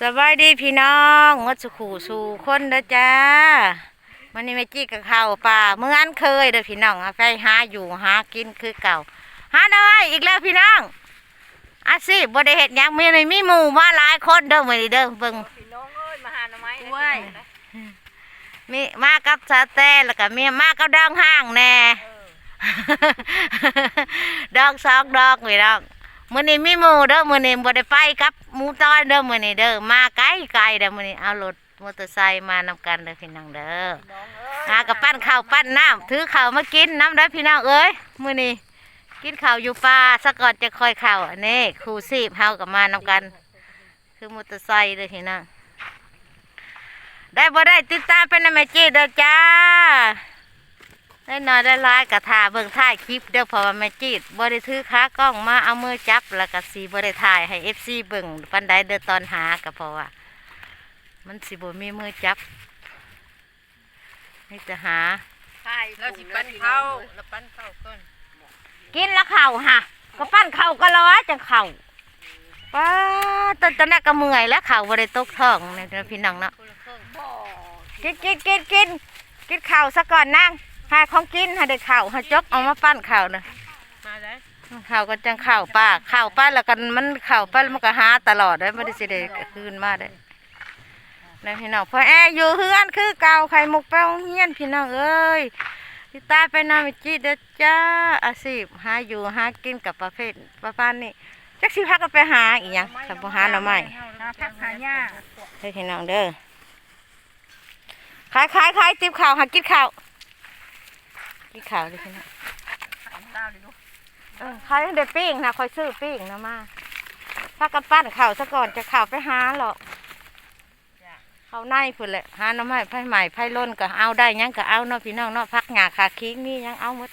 สบายดีพี่น้องวัดสุขูสู่คนเด้อจ้ามันนี่แม่จี้กับข้าวป่าเมื่ออันเคยเด้อพี่น้องเอาไปหาอยู่หากินคือเก่าหาหน่อยอีกแล้วพี่น้องอาสิบ่ได้เฮ็ดหยังมีในมีหมู่มาหลายคนเด้อมื้อนี้เด้อเบิ่งพี่น้องเอ้ยมาหาหน่อไม้เว้ยมีมากับสาแต้แล้วก็มีมากับดองห้างแน่ดอกสองดอกพี่น้อง มื้อนี้มีหมูเด้อมื้อนี้บ่ได้ไปกับหมู่ต้อยเด้อมื้อนี้เด้อมาไกลไกลเด้อมื้อนี้เอารถมอเตอร์ไซค์มานำกันเด้อพี่น้องเด้อองเอ้ยหากับปั้นข้าวปั้นน้ำถือข้าวมากินน้ำได้อพี่น้องเอ้ยมื้อนี้กินข้าวอยู่ป่าซะก่อนจะคอยเข้าอันนี้ครูซีบเฮากับมานำกัน คือมอเตอร์ไซค์เด้อพี่น้องได้บ่ได้ติดตามเป็นแม่จีเด้อจ้า ได้น้อยได้หลายกะถ่าเบิ่งถ่ายคลิปเด้อเพราะว่าแม่จีดบ่ได้ถือขากล้องมาเอามือจับแล้วก็สิบ่ได้ถ่ายให้ FC เบิ่งปานใดเด้อตอนหาก็เพราะว่า มันสิบ่มีมือจับนี่จะหาใช่เราสิปั้นข้าแล้วปั้นข้าก่อนกินแล้วเข่าฮะก็ปั้นเข่าก็ร้อยจังเข่าป้าตอนตอนแรกก็เมื่อยแล้วเข่าบ่ได้ตกท้องนี่เด้อพี่น้องเนาะกินกินกินกินกินเข้าซะก่อนนั่ง หาของกินหาได้ข้าวหาจกเอามาปั้นข้าวนะมาได้ข้าวก็จังข้าวป้าข้าวป้าแล้วกันมันข้าวป้ามันก็หาตลอดเลยไม่ได้สิได้คืนมาได้นะพี่น้องพอแออยู่เฮือนคือเก่าไข่มุกแป้งเฮียนพี่น้องเอ้ยที่ตายไปนามิจิเด้อจ้าอาชีพหาอยู่หากินกับประเภทประปานนี้จักสิพักก็ไปหาอีหยังถ้าบ่หาหน่อไม้หาพักหาหญ้าเฮ้ยพี่น้องเด้อขายขายขายติบข้าวหากินข้าว กินข้าวเลยพี่น้องดาวดิลูกเออขายเด็ดปิ้งนะคอยซื้อปิ้งนะมาถ้ากันปั้นข้าวซะก่อนจะข้าวไปหาหรอกข้าวในพุ่นแหละหาหน้ำไม้ไผ่ใหม่ไผ่ล้นก็เอาได้หยังก็เอาเนาะพี่น้องเนาะพักหงาขาคิงนี่ยังเอาหมด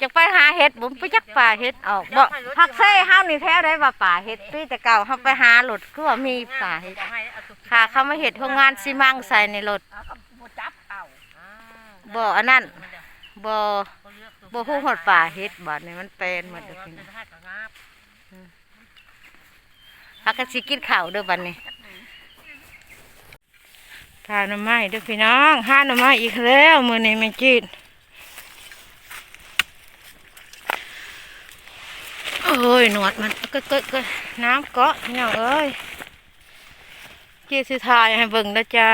จะไปหาเห็ดบุ๋มไปจักป่าเห็ดออกบ่พักเซ่ห้ามนี่แท้ได้ว่าป่าเห็ดปีแต่เก่าห้ามไปหาหลุดคือว่ามีป่าเห็ดจะให้เอาตุ๊กค่ะเขามาเห็ดโรงงานซีมังใส่ในรถ เอากับบ่จับเอา บ่อันนั้นบ่บ่ฮู้ฮอดป่าเห็ดบ่นี่มันเป็นหมดเลยพี่น้องพักกันสิกินข้าวเด้อบัดนี้ทานหน่อไม้เด้อพี่น้องห้าหน่อไม้อีกแล้วมื้อนี้แม่จีดโอ้ยหนวดมันก็ก็ก็น้ำเกาะพี่น้องเอ้ยเจีสิถ่ายให้เบิ่งนะจ้า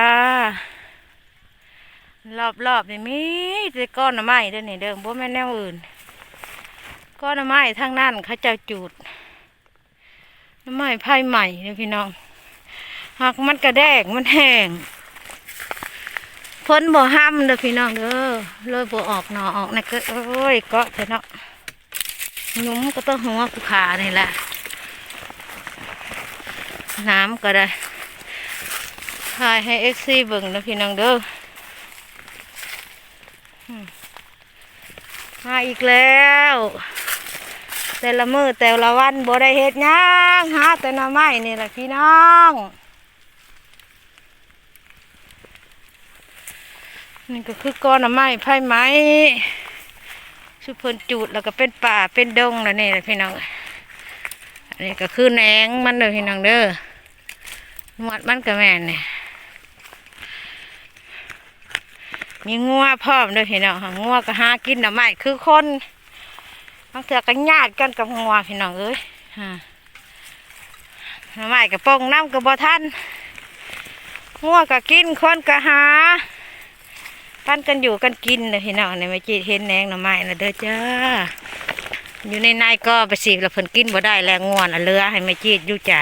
รอบๆนี่มีแต่ก้อนน่อไม้เด้อนี่เด้อบ่แม่นแนวอื่น ก้อนน่อไม้ทางนั้นเขาเจ้าจูดน่อไม้ไผ่ใหม่เด้อพี่น้องหากมันกระแดกมันแห้งพ้นบ่ห้ำเด้อพี่น้องเด้อเลยบ่ออกหนอออกนะก็โอ้ยเกาะเถอะเนาะหนุ่มก็ต้องหัวกูขานี่แหละน้ำก็ได้ถ่ายให้เอ็กซี่เบิ่งนะพี่น้องเด้อ มาอีกแล้ว แต่ละมือแต่ละวันบ่ได้เฮ็ดหยังหาแต่หน่อไม้นี่แหละพี่น้องนี่ก็คือก้อนหน่อไม้ไผ่ไม้ชุบเพิ่นจูดแล้วก็เป็นป่าเป็นดงแล้วนี่แหละพี่น้องอันนี้ก็คือแหนงมันเด้อพี่น้องเด้อหนวดมันก็แม่นนี่ มีงัวพร้อมด้อพี่น้องงัวก็หากินหน่อไม้คือคนบางเถื่อกันญาติกันกับงัวพี่น้องเอ้ยหน่อไม้กับปงน้ำกับบ่ทันงัวก็กินคนก็หาปันกันอยู่กันกินเลยพี่น้องเนี่ยไม่จีเห็นแนงหน่อไม้นะเด้อจ้าอยู่ในในก็ไปสีแล้วเพิ่นกินบ่ได้แล้วงัวน่ะเรือให้ไม่จีดอยู่จ้ะ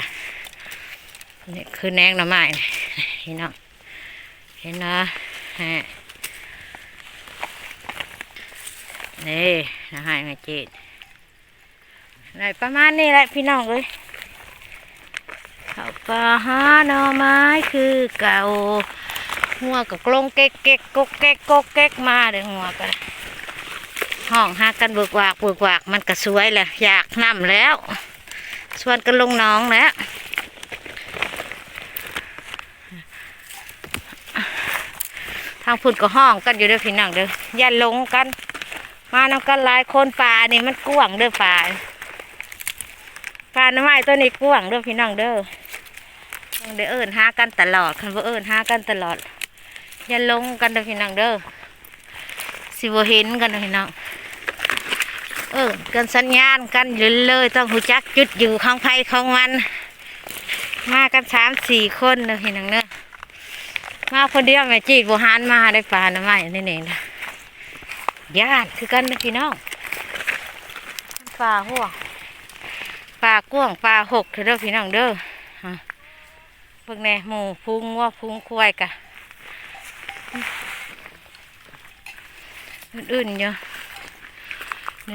นี่คือแนงหน่อไม้พี่น้องเห็นนะฮะ นี่นะให้ไม่จีดได้ประมาณนี้แหละพี่น้องเอ้ยเขาปลาหาหน่อไม้คือเก่าหัวกับกลงเก๊กเก๊กกกเก๊กกกเก๊กมาเด้อหัวกันห้องหากันเบิกวากเบิกวากมันก็สวยแหละอยากน้ำแล้วชวนกันลงน้องแล้วทางพุ่นก็ห้องกันอยู่เด้อพี่น้องเด้อย่าลงกัน มานำกันหลายคนป่านี่มันกว้างเด้อป่าปลาน่อไม้ตัวนี้กว้างเด้อพี่น้องเด้อต้อเอิ้นหากันตลอดคันบ่เอิ้นหากันตลอด อย่าลงกันเด้อพี่น้องเด้อสิบ่เห็นกันเด้อพี่น้องเออกันสัญญาณกันอยู่เลยต้องหูจักจุดอยู่ของไผของมัน มากันสามสี่คนเด้อพี่น้องเด้อมาคนเดียวแม่จีดบ่หานมาได้ปลาน่อไม้นี่นี่นะ ญาติคือกันเด้อพี่น้องปลาหัวปลากว้างปลาหกเด้อพี่น้องเด้อฮะเบิ่งแน่หมูพุงวัวพุงควายกะอื่นๆอยู่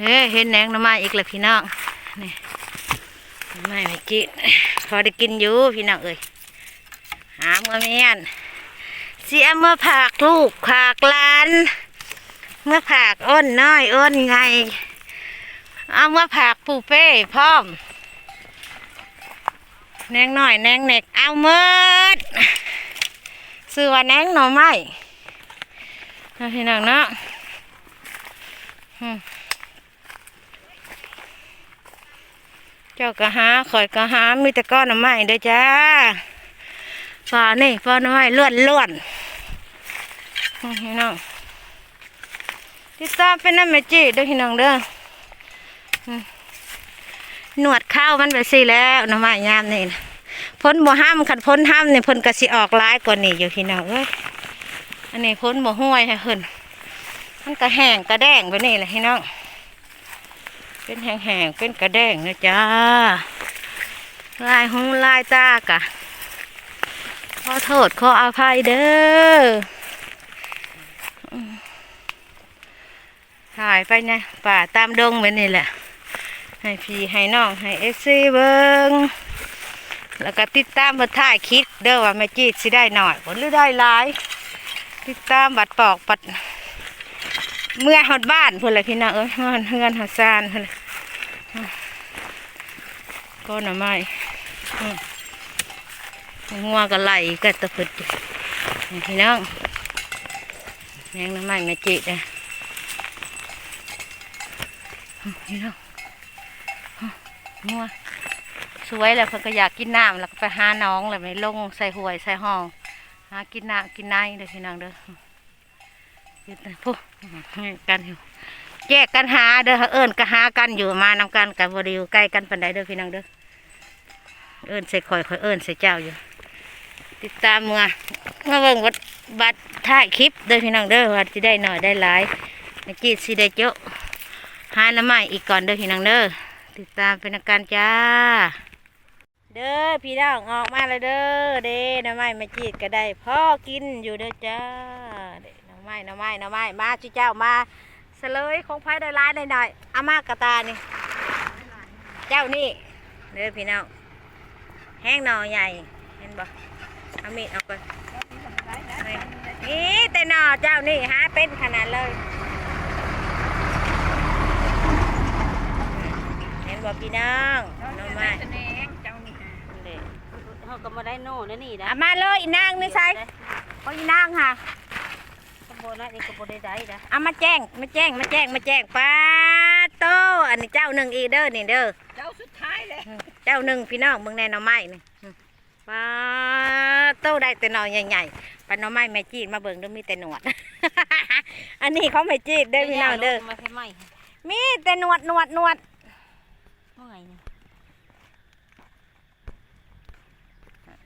นี่เห็นแหนงหน้ำไม้อีกแล้วพี่น้องนี่หน้ำไม้ไม่กินพอได้กินอยู่พี่น้องเอ้ยหาเมื่อเมียนเสียเมื่อผากลูกผากหลาน เมื่อผากอ้นน้อยอ้นไง เอาเมื่อผากปูเป้พร้อม แนงหน้อยแนงเน็กเอาเมิดซื้อว่าแนงหน่อไม้นะพี่น้องเนาะเจ้าก็หาข่อยก็หามีแต่ก้อนหน่อไม้เด้อจ้าปลานี่ปลาหน่อไม้ล้วนล้วนพี่น้อง ติดตามเป็นน้ำเมจิเด้อพี่น้องเด้อหนวดข้าวมันไปสิแล้วน่อไม้ยามนี่นะพ้นบ่ห้ามขันพ้นห้ามเนี่เพ้นก็สิออกร้ายกว่านี่อยู่พี่น้องเอ้ยอันนี้พ้นบ่ห้วยให้เพิ่นมันก็แห้งกระแดงไปนี่แหละพี่น้องเป็นแห้งๆเป็นกระแดงนะจ้าลายหูลายตากะขอโทษขออภัยเด้อ ถ่ายไปนะป่าตามดงไปนี่แหละ ให้พี่ให้น้องให้เอซีเบิงแล้วก็ติดตามมาถ่ายคลิปเด้อว่าแม่จีดสิได้หน่อยผลหรือได้หลาย ติดตามบัดปอกบัด เมื่อหอดบ้านเพื่อนเลยพี่น้องเอ้ยหอเฮือนหอดซานเพื่อนเลยก็หน่อไม้งัวก็ไหลกัดตะพุดพี่น้องแมงหน่อไม้แม่จิตนะ อืมพี่น้องอืมงัวสวยแล้วเพิ่นก็อยากกินน้ำแล้วก็ไปหาน้องแล้วไปลงใส่หวยใส่ห้อง หากินน้ำกินไนเด้อพี่น้องเด้อยู่แต่กันอยู่แยกกันหาเด้อเอิญก็หากันอยู่มานำกันกันบริวใกล้กันปันใดเด้อพี่น้องเด้อเอิญใส่ข่อยข่อยเอิญใส่เจ้าอยู่ ติดตามเมื่อเมื่อเบิ่งวัดบัตรถ่ายคลิปเด้อพี่น้องเด้อว่าสิได้หน่อยได้หลายเมื่อกี้สิได้เจาะ หาน้ำใหม่อีกก่อนเด้อพี่น้องเด้อติดตามเป็นาการจ้า เด้อพี่น้องออกมาแล้วเด้อเด้น้ำไม้มาจีดก็ได้พ่อกินอยู่เด้อจ้าเด้น้ำไม้น้ำไม้น้ำไม้มาจุเจ้ามาเสลยของไผ่ได้ร้ายหน่อยๆอามากระตานี่เจ้านี่เด้อพี่น้องแห้งหน่อใหญ่เห็นบ่เอามีดเอาไปนี่แต่หน่อเจ้านี่หาเป็นขนาดเลยเห็น บ่พี่น้องหน่อไม้แสดงเจ้านี่เขาก็มาได้โน่นนี่นะอามาเลยอีนางนี่ใส่เพราะอีนางค่ะขบวนนั้นนี่ขบวนได้นะเอามาแจ้งมาแจ้งมาแจ้งมาแจ้งป้าโตอันนี้เจ้าหนึ่งอีเด้อนี่เด้อเจ้าสุดท้ายเลยอืมเจ้าหนึ่งพี่น้องมึงแน่หน่อไม้นี่อืมป้าโตได้แต่หน่อใหญ่ๆปลาหน่อไม้แม่จีดมาเบิ่งเด้อมีแต่หนวด อันนี้เขาไม่จีดเด้อพี่น้องเด้อมาใช่ไหมมีแต่หนวดหนวดหนวด เมื่อไงเนี่ย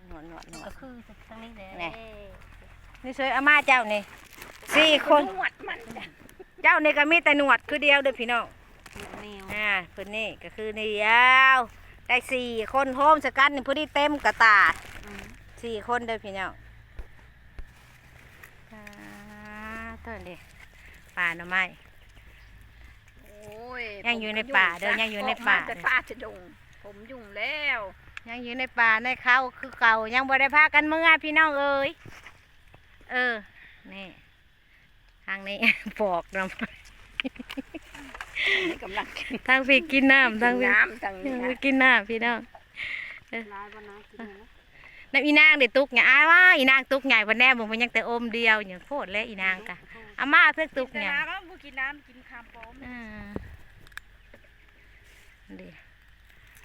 หนวดหนวดหนวก็ดคือทั้งนี้แหละนี่สวยอามาเจ้านี่สี่คนนวดมันจ้ะเจ้านี่ก็มีแต่หนวดคือเดียวเด้อพี่น้องแนวอ่าคนนี้ก็คือนี่ยาวได้สี่คนโฮมสกันนี่ผู้ที่เต็มกระตาสี่คนเด้อพี่น้องอ่าต้นดิป่าหน่อไม้โอ้ ยยังอยู่ในป่าเด้อยังอยู่ในป่าออกมแต่ป่าจะดง ผมยุ่งแล้ว ยังอยู่ในป่าในเขาคือเก่ายังบ่ได้พากันเมื่อพี่น้องเอ้ยเออนี่ทางนี้ปอกน้นี่กำลังกินำทางพี่กินน้ำทางพี่น้ำทางนี้ทางนะพี่กินน้ำพี่น้องลายบ้านนะกินนะน้ำอีนางเด็ตุกไงอ้ายว่าอีนางตุกใหญ่วันแน่ผมมันยังแต่อมเดียวอย่างโคตรและอีนางกะ อาม่าเพื่อตุกแต่ไงน้ำก็บ่กินน้ำกินคามปอมอ่าดี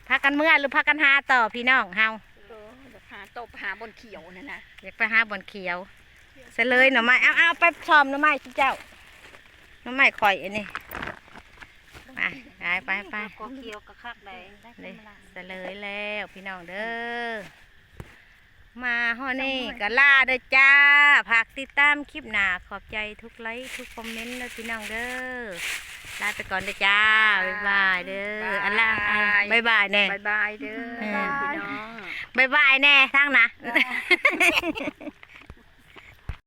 พากันเมื่อหรือพากันหาต่อพี่น้องเฮาเออเดี๋ยวหาตบหาบนเขียวนั่นนะอยากไปหาบอนเขียวเสยเลยหน่อไม้เอาเอาไปชอมหน่อไม้สิเจ้าหน่อไม้ข่อยอันนี้ไปไปไปไปก็เคี้ยวกระคักได้ได้เลยขึ้นมาละเสยเลยแล้วพี่น้องเด้อ มาฮอดนี่ก็ลาเด้อจ้าฝากติดตามคลิปหน้าขอบใจทุกไลค์ทุกคอมเมนต์เด้อพี่น้องเด้อลาไปก่อนเด้อจ้าบ๊ายบายเด้ออันละอันละบ๊ายบายแน่บายบายเด้อเออพี่น้องบ๊ายบายแน่ทั้งนะจ้า